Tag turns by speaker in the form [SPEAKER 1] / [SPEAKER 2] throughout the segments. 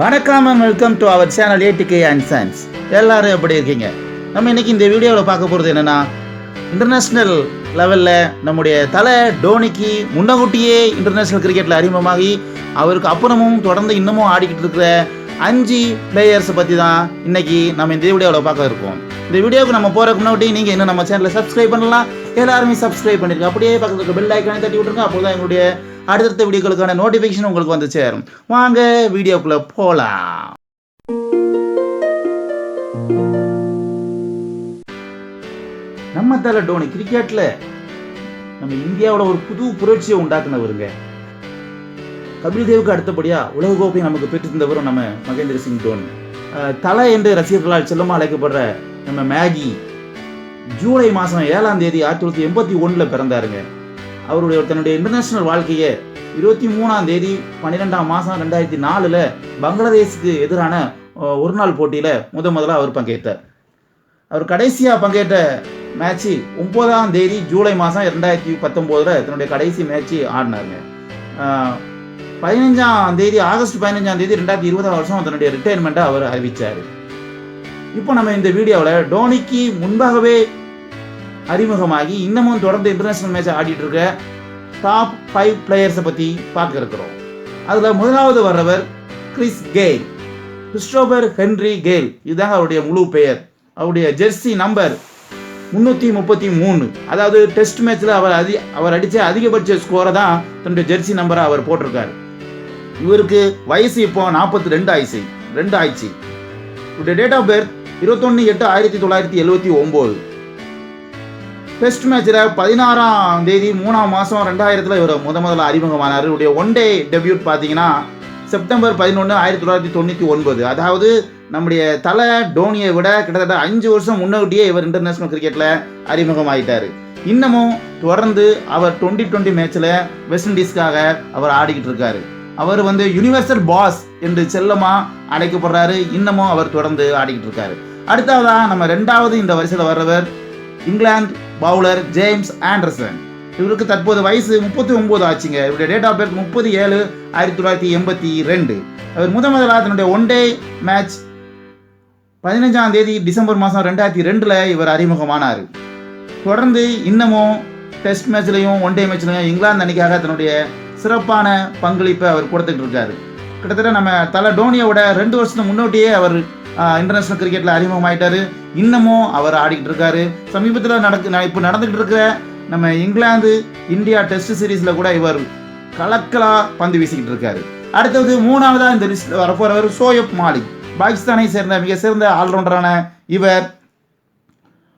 [SPEAKER 1] வணக்கம் and welcome to our channel ATK and science எல்லாரும் எப்படி இருக்கீங்க? நம்ம இன்னைக்கு இந்த வீடியோவில் பார்க்க போகிறது என்னன்னா இன்டர்நேஷ்னல் லெவலில் நம்முடைய தலை டோனிக்கு முன்னகுட்டியே இன்டர்நேஷ்னல் கிரிக்கெட்டில் அறிமுகமாகி அவருக்கு அப்புறமும் தொடர்ந்து இன்னமும் ஆடிக்கிட்டு இருக்கிற அஞ்சு பிளேயர்ஸை பற்றி தான் இன்னைக்கு நம்ம இந்த வீடியோவில் பார்க்க இருக்கோம். இந்த வீடியோவுக்கு நம்ம போகிறக்கு முன்னாடி நீங்கள் இன்னும் நம்ம சேனலை சப்ஸ்கிரைப் பண்ணலாம். எல்லாருமே சப்ஸ்கிரைப் பண்ணிருக்கோம் அப்படியே பக்கத்துக்கு பெல் ஐக்கானே தட்டி விட்டுருங்க. அப்போ தான் எங்களுடைய அடுத்தடுத்த வீடியோக்களுக்கான நோட்டிஃபிகேஷன் உங்களுக்கு வந்து சேரும். வாங்க வீடியோக்குள்ளே போகலாம் நம்ம தலை டோனி கிரிக்கெட்டில் நம்ம இந்தியாவோட ஒரு புது புரட்சியை உண்டாக்குனவருங்க. கபில் தேவுக்கு அடுத்தபடியாக உலகக்கோப்பையை நமக்கு பெற்று தந்தவரும் நம்ம மகேந்திர சிங் தோனி. தலை என்று ரசிகர்களால் செல்லமாக அழைக்கப்படுற நம்ம மேகி ஜூலை மாதம் ஏழாம் தேதி ஆயிரத்தி தொள்ளாயிரத்தி எண்பத்தி ஒன்றில் பிறந்தாருங்க. அவருடைய தன்னுடைய இன்டர்நேஷனல் வாழ்க்கையை இருபத்தி மூணாம் தேதி பன்னிரெண்டாம் மாதம் ரெண்டாயிரத்தி நாலில் பங்களாதேஷுக்கு எதிரான ஒரு நாள் போட்டியில் முத முதல்ல அவர் பங்கேற்றார். அவர் கடைசியாக பங்கேற்ற மேட்ச்சு ஒன்பதாம் தேதி ஜூலை மாதம் ரெண்டாயிரத்தி பத்தொம்போதில் தன்னுடைய கடைசி மேட்ச்சு ஆடினாருங்க. பதினஞ்சாம் தேதி ஆகஸ்ட் பதினஞ்சாம் தேதி ரெண்டாயிரத்தி இருபதாம் வருஷம் தன்னுடைய ரிட்டையர்மெண்ட்டை அவர் அறிவித்தார் இப்போ நம்ம இந்த வீடியோவில் டோனிக்கு முன்பாகவே அறிமுகமாகி இன்னமும் தொடர்ந்து இன்டர்நேஷனல் மேட்ச் ஆடிட்டு இருக்க டாப் ஃபைவ் பிளேயர்ஸை பற்றி பார்க்க இருக்கிறோம் அதில் முதலாவது வர்றவர் Chris Gayle Christopher Henry Gayle இதுதான் அவருடைய முழு பெயர். அவருடைய ஜெர்சி நம்பர் முந்நூற்றி முப்பத்தி மூணு. அதாவது டெஸ்ட் மேட்ச்சில் அவர் அதி அவர் அடித்த அதிகபட்ச ஸ்கோரை தான் தன்னுடைய ஜெர்சி நம்பரை அவர் போட்டிருக்காரு. இவருக்கு வயசு இப்போ நாற்பத்தி ரெண்டு ஆயிடுச்சு ரெண்டு ஆயிடுச்சு இவருடைய டேட் ஆஃப் பர்த் இருபத்தொன்று எட்டு ஆயிரத்தி தொள்ளாயிரத்தி எழுபத்தி ஒம்பது. டெஸ்ட் மேட்ச்சில் பதினாறாம் தேதி மூணாம் மாதம் ரெண்டாயிரத்தில் இவர் முத முதல்ல அறிமுகமானார். இவருடைய ஒன் டே டெபியூட் பார்த்தீங்கன்னா செப்டம்பர் பதினொன்று ஆயிரத்தி தொள்ளாயிரத்தி தொண்ணூற்றி ஒன்பது. அதாவது நம்முடைய தலை டோனியை விட கிட்டத்தட்ட அஞ்சு வருஷம் முன்னோட்டியே இவர் இன்டர்நேஷனல் கிரிக்கெட்டில் அறிமுகமாயிட்டார். இன்னமும் தொடர்ந்து அவர் டுவெண்ட்டி டுவெண்ட்டி மேட்ச்சில் வெஸ்ட் இண்டீஸ்க்காக அவர் ஆடிக்கிட்டு இருக்காரு. அவர் வந்து யுனிவர்சல் பாஸ் என்று செல்லமாக அழைக்கப்படுறாரு. இன்னமும் அவர் தொடர்ந்து ஆடிக்கிட்டு இருக்காரு. அடுத்ததாக நம்ம ரெண்டாவது இந்த வரிசையில் வர்றவர் இங்கிலாந்து பவுலர் ஜேம்ஸ் ஆண்டர்சன். இவருக்கு தற்போது வயசு முப்பத்தி ஒன்பது ஆச்சுங்க. இவருடைய டேட் ஆஃப் பர்த் முப்பது ஏழு ஆயிரத்தி தொள்ளாயிரத்தி எண்பத்தி ரெண்டு அவர் முத முதலாக தன்னுடைய ஒன் டே மேட்ச் பதினஞ்சாம் தேதி டிசம்பர் மாதம் ரெண்டாயிரத்தி ரெண்டில் இவர் அறிமுகமானார். தொடர்ந்து இன்னமும் டெஸ்ட் மேட்ச்லையும் ஒன் டே மேட்ச்லையும் இங்கிலாந்து அணிக்காக தன்னுடைய சிறப்பான பங்களிப்பை அவர் கொடுத்துட்டு இருக்காரு. கிட்டத்தட்ட நம்ம தலை டோனியோட ரெண்டு வருஷத்துக்கு முன்னோட்டியே அவர் இன்டர்நேஷனல் கிரிக்கெட்டில் அறிமுகமாயிட்டாரு. இன்னமும் அவர் ஆடிக்கிட்டு இருக்காரு. சமீபத்தில் நடக்கு நான் இப்போ நடந்துக்கிட்டு இருக்கிற நம்ம இங்கிலாந்து இந்தியா டெஸ்ட் சீரீஸில் கூட இவர் கலக்கலாக பந்து வீசிக்கிட்டு இருக்காரு. அடுத்தது மூணாவதாக இந்த லிஸ்ட்டில் வரப்போகிறவர் சோயப் மாலிக். பாகிஸ்தானை சேர்ந்த மிக சிறந்த ஆல்ரவுண்டரான இவர்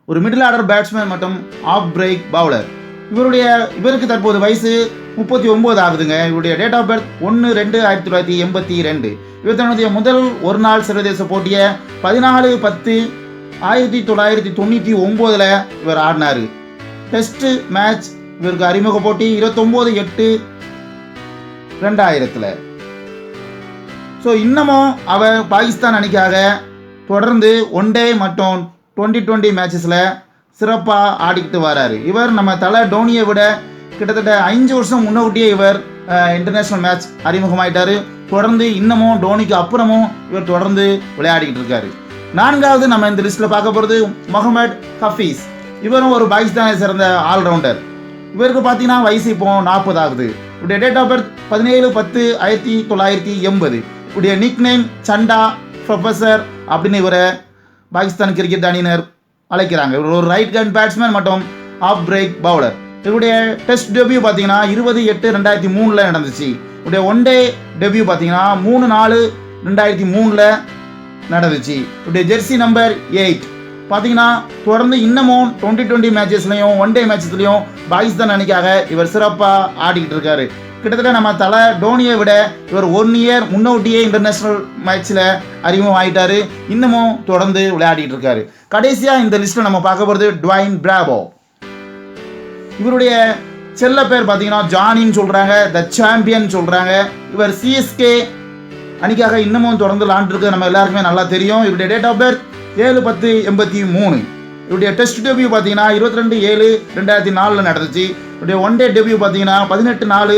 [SPEAKER 1] ஒரு மிடில் ஆர்டர் பேட்ஸ்மேன் மற்றும் ஆஃப் பிரேக் பவுலர் இவருடைய இவருக்கு தற்போது வயசு முப்பத்தி ஒம்பது ஆகுதுங்க. இவருடைய டேட் ஆஃப் பர்த் ஒன்று ரெண்டு ஆயிரத்தி தொள்ளாயிரத்தி எண்பத்தி ரெண்டு. இவர் தன்னுடைய முதல் ஒரு நாள் சர்வதேச போட்டியை பதினாலு பத்து ஆயிரத்தி தொள்ளாயிரத்தி தொண்ணூற்றி ஒம்போதில் இவர் ஆடினார். டெஸ்ட் மேட்ச் இவருக்கு அறிமுக போட்டி இருபத்தொம்போது எட்டு ரெண்டாயிரத்தில். ஸோ இன்னமும் அவர் பாகிஸ்தான் அணிக்காக தொடர்ந்து ஒன் டே மற்றும் டுவெண்ட்டி டுவெண்ட்டி மேட்சஸில் சிறப்பாக ஆடிக்கிட்டு வராரு. இவர் நம்ம தலை டோனியை விட கிட்டத்தட்ட அஞ்சு வருஷம் முன்னோட்டியே இவர் இன்டர்நேஷ்னல் மேட்ச் அறிமுகமாயிட்டாரு. தொடர்ந்து இன்னமும் டோனிக்கு அப்புறமும் இவர் தொடர்ந்து விளையாடிக்கிட்டு இருக்காரு. நான்காவது நம்ம இந்த லிஸ்ட்டில் பார்க்க போகிறது முகமது ஹஃபீஸ். இவரும் ஒரு பாகிஸ்தானை சேர்ந்த ஆல்ரவுண்டர் இவருக்கு பார்த்தீங்கன்னா வயசு இப்போ நாற்பது ஆகுது. இவருடைய டேட் ஆஃப் பர்த் பதினேழு பத்து ஆயிரத்தி தொள்ளாயிரத்தி எண்பது. இவருடைய நிக் நேம் சண்டா ப்ரொஃபஸர் அப்படின்னு இவரை பாகிஸ்தான் கிரிக்கெட் அணியினர் அழைக்கிறாங்க. இவர் ஒரு ரைட் ஹேண்ட் பேட்ஸ்மேன் மற்றும் ஆஃப் பிரேக் பவுலர் இவருடைய டெஸ்ட் டெபியூ பார்த்தீங்கன்னா இருபது எட்டு ரெண்டாயிரத்தி மூணில் நடந்துச்சு. இவருடைய ஒன் டே டெபியூ பார்த்தீங்கன்னா மூணு நாலு ரெண்டாயிரத்தி மூணில் நடந்துச்சு. இவருடைய ஜெர்சி நம்பர் எயிட் பார்த்தீங்கன்னா தொடர்ந்து இன்னமும் டுவெண்ட்டி டுவெண்ட்டி மேட்சஸ்லையும் ஒன் டே மேட்சஸ்லையும் பாகிஸ்தான் அணிக்காக இவர் சிறப்பாக ஆடிக்கிட்டு இருக்காரு. கிட்டத்தட்ட நம்ம தலை டோனியை விட இவர் ஒன் இயர் முன்னோட்டியே இன்டர்நேஷ்னல் மேட்ச்சில் அறிமுகம் ஆகிட்டாரு இன்னமும் தொடர்ந்து விளையாடிட்டு இருக்காரு. கடைசியாக இந்த லிஸ்ட்டில் நம்ம பார்க்க போகிறது டுவைன் பிராவோ இவருடைய செல்ல பேர் பார்த்தீங்கன்னா ஜானின்னு சொல்கிறாங்க த சாம்பியன் சொல்கிறாங்க இவர் சிஎஸ்கே அணிக்காக இன்னமும் தொடர்ந்து விளாண்டுருக்கு நம்ம எல்லாருக்குமே நல்லா தெரியும். இவருடைய டேட் ஆஃப் பர்த் ஏழு பத்து எண்பத்தி மூணு. இவருடைய டெஸ்ட் டெபியூ பார்த்தீங்கன்னா இருபத்தி ரெண்டு ஏழு ரெண்டாயிரத்தி நாலில் நடந்துச்சு. இவருடைய ஒன் டே டெபியூ பார்த்தீங்கன்னா பதினெட்டு நாலு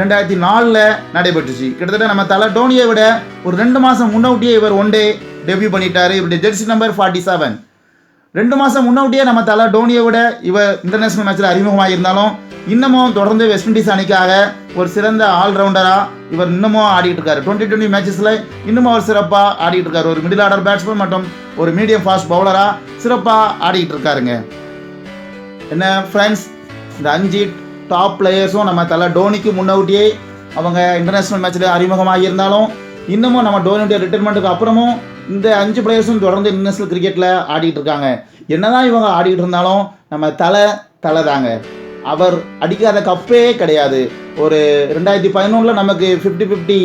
[SPEAKER 1] ரெண்டாயிரத்தி நாலில் நடைபெற்றுச்சு. கிட்டத்தட்ட நம்ம தலை டோனியை விட ஒரு ரெண்டு மாதம் முன்னோட்டியே இவர் ஒன் டே டெபியூ பண்ணிட்டாரு. இவருடைய ஜெர்சி நம்பர் ஃபார்ட்டி செவன் ரெண்டு மாதம் முன்னாடியே நம்ம தலை டோனியை விட இவர் இன்டர்நேஷனல் மேட்ச்சில் அறிமுகமாக இருந்தாலும் இன்னமும் தொடர்ந்து வெஸ்ட் இண்டீஸ் அணிக்காக ஒரு சிறந்த ஆல்ரவுண்டராக இவர் இன்னமும் ஆடிட்டு இருக்காரு. டுவெண்ட்டி டுவெண்ட்டி மேட்சஸில் இன்னமும் அவர் சிறப்பாக ஆடிட்டு இருக்காரு. ஒரு மிடில் ஆர்டர் பேட்ஸ்மேன் மற்றும் ஒரு மீடியம் ஃபாஸ்ட் பவுலராக சிறப்பாக ஆடிட்டு இருக்காருங்க. என்ன ஃப்ரெண்ட்ஸ் இந்த அஞ்சு டாப் பிளேயர்ஸும் நம்ம தலை டோனிக்கு முன்னோட்டியே அவங்க இன்டர்நேஷ்னல் மேட்ச்சில் அறிமுகமாக இருந்தாலும் இன்னமும் நம்ம டோனியுடைய ரிட்டைர்மெண்ட்டுக்கு அப்புறமும் இந்த அஞ்சு பிளேயர்ஸும் தொடர்ந்து இன்டர்நேஷ்னல் கிரிக்கெட்டில் ஆடிட்டு இருக்காங்க. என்னதான் இவங்க ஆடிட்டு இருந்தாலும் நம்ம தலை தலை தாங்க. அவர் அடிக்காத கப்பே கிடையாது. ஒரு ரெண்டாயிரத்தி பதினொன்றில் நமக்கு ஃபிஃப்டி ஃபிஃப்டி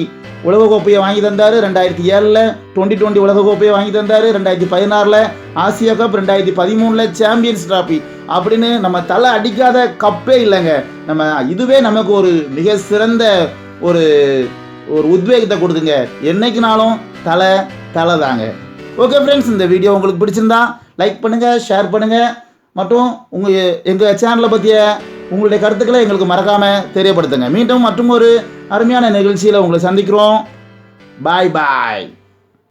[SPEAKER 1] உலகக்கோப்பையை வாங்கி தந்தார். ரெண்டாயிரத்தி ஏழில் டுவெண்ட்டி டுவெண்ட்டி உலகக்கோப்பையை வாங்கி தந்தார். ரெண்டாயிரத்தி பதினாறில் ஆசியா கப் ரெண்டாயிரத்தி பதிமூணில் சாம்பியன்ஸ் டிராஃபி அப்படின்னு நம்ம தலை அடிக்காத கப்பே இல்லைங்க. நம்ம இதுவே நமக்கு ஒரு மிக சிறந்த ஒரு ஒரு உத்வேகத்தை கொடுக்குங்க. என்னைக்குனாலும் தலை தலை தாங்க. ஓகே ஃப்ரெண்ட்ஸ் இந்த வீடியோ உங்களுக்கு பிடிச்சிருந்தா லைக் பண்ணுங்கள் ஷேர் பண்ணுங்கள் மற்றும் உங்கள் எங்கள் சேனலை பற்றிய உங்களுடைய கருத்துக்களை எங்களுக்கு மறக்காமல் தெரியப்படுத்துங்க. மீண்டும் மற்றும் ஒரு அருமையான நிகழ்ச்சியில் உங்களை சந்திக்கிறோம். பாய் பாய்